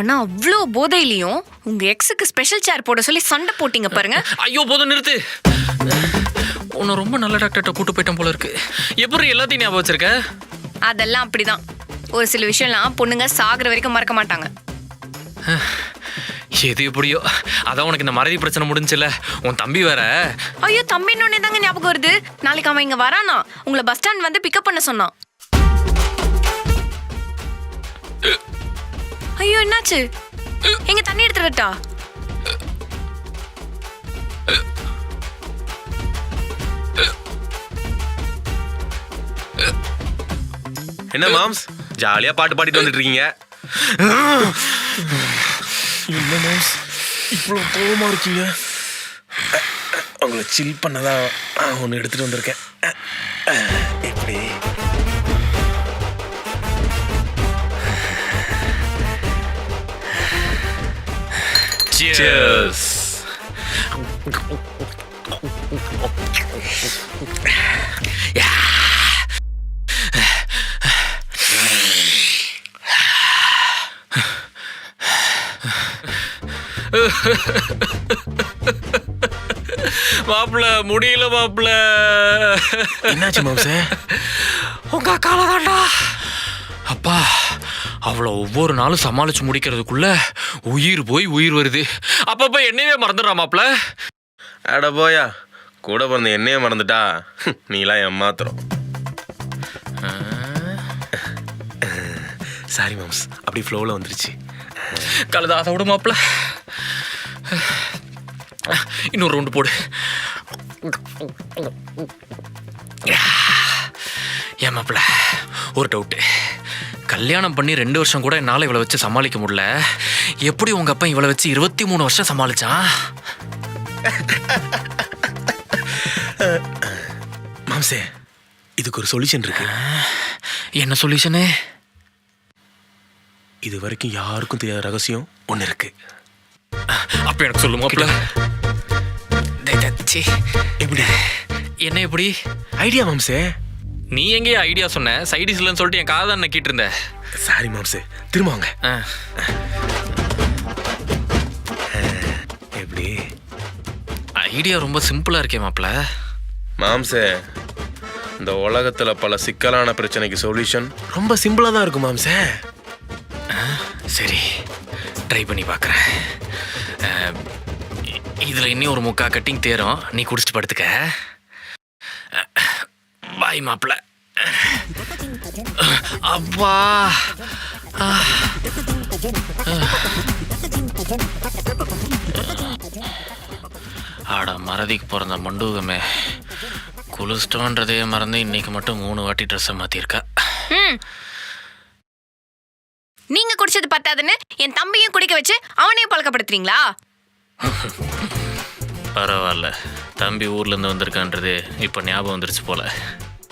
ஆனா அவ்வளோ போதையிலையும் உங்க எக்ஸுக்கு ஸ்பெஷல் சேர் போட சொல்லி சண்டை போட்டீங்க பாருங்க. ஐயோ போதும் நிறுத்து. உன்னை ரொம்ப நல்ல டாக்டர்கிட்ட கூட்டு போயிட்டேன் போல இருக்கு. எப்படி எல்லாத்தையும் ஞாபகம் வச்சிருக்க? அதெல்லாம் அப்படிதான். ஒரு சில விஷயம்லாம் பொண்ணுங்க சாகுற வரைக்கும் மறக்க மாட்டாங்க. எது எப்படியோ. அதான் உனக்கு இந்த மறதி பிரச்சனை முடிஞ்சுல உன் தம்பி வேற. ஐயோ தம்பி இன்னொன்னே தாங்க ஞாபகம் வருது. நாளைக்கு அவன் இங்க வரானா? உங்களை பஸ் ஸ்டாண்ட் வந்து பிக்கப் பண்ண சொன்னான். ஐயோ என்னாச்சு? எங்க தண்ணி எடுத்து வரட்டா? என்ன மாம்ஸ்? ஜாலியா பாட்டு பாடிட்டு வந்துட்டு இருக்கீங்க என்ன மாம்ஸ்? இவ்வளோ கோவமா இருக்கீங்க? உங்களை சில் பண்ணதா ஒன்று எடுத்துட்டு வந்திருக்கேன். Cheers. மாப்பிள முடியல மாப்பிள. என்னாச்சு மாம்சே உங்க அக்கால தாண்டா அப்பா அவளை ஒவ்வொரு நாளும் சமாளிச்சு முடிக்கிறதுக்குள்ள உயிர் போய் உயிர் வருது. அப்பப்ப என்னையவே மறந்துடுறா மாப்பிள? அட போயா கூட பிறந்த என்னையே மறந்துட்டா? நீலாம் ஏமாத்துறோம். சாரி மாம்ஸ் அப்படி ஃப்ளோவில் வந்துருச்சு. கழுதா அதை விட மாப்பிள. இன்னொரு ரவுண்டு போடு. ஏன் மாப்பிள? ஒரு டவுட்டு கல்யாணம் பண்ணி ரெண்டு வருஷம் கூட என்னால் இவளை வச்சு சமாளிக்க முடியல. எப்படி உங்க அப்பா இவளை வச்சு இருபத்தி மூணு வருஷம் சமாளிச்சான் மாம்சே இதுக்கு ஒரு சொல்யூஷன் இருக்கு. என்ன சொல்யூஷனு இது வரைக்கும் யாருக்கும் தெரியாத ரகசியம் ஒன்று இருக்கு. அப்ப எனக்கு சொல்லு மாப்பிள. டேய், டேய், சீ. எப்படி? என்ன எப்படி? ஐடியா மாம்சே. நீ எங்கேயே ஐடியா சொன்ன? சைடிஸ் இல்லைன்னு சொல்லிட்டு என் காதை நக்கிட்டு இருந்த சாரி மாம்சே திரும்ப வாங்க. ஆ. எப்படி? ஐடியா ரொம்ப சிம்பிளா இருக்கே மாப்பிள மாம்சே இந்த உலகத்துல பல சிக்கலான பிரச்சனைக்கு சொல்யூஷன் ரொம்ப சிம்பிளாக தான் இருக்கும் மாம்சே சரி. ட்ரை பண்ணி பார்க்குறேன் இதில் இன்னும் ஒரு முக்கா கட்டிங் தேரும். நீ குடிச்சிட்டு படுத்துக்க. பாய் மாப்பிள. அப்பா. ஆடா மறதிக்கு பிறந்த மண்டூகமே. குளிச்சிட்டோன்றதே மறந்து இன்னைக்கு மட்டும் மூணு வாட்டி ட்ரெஸ்ஸை மாற்றிருக்கா நீங்க குடிச்சது பத்தாதுன்னு என் தம்பியும் குடிக்க வச்சு அவனையும் பழக்கப்படுத்துறீங்களா? பரவாயில்ல. தம்பி ஊர்லேருந்து வந்திருக்கான்றது இப்போ ஞாபகம் வந்துருச்சு போல.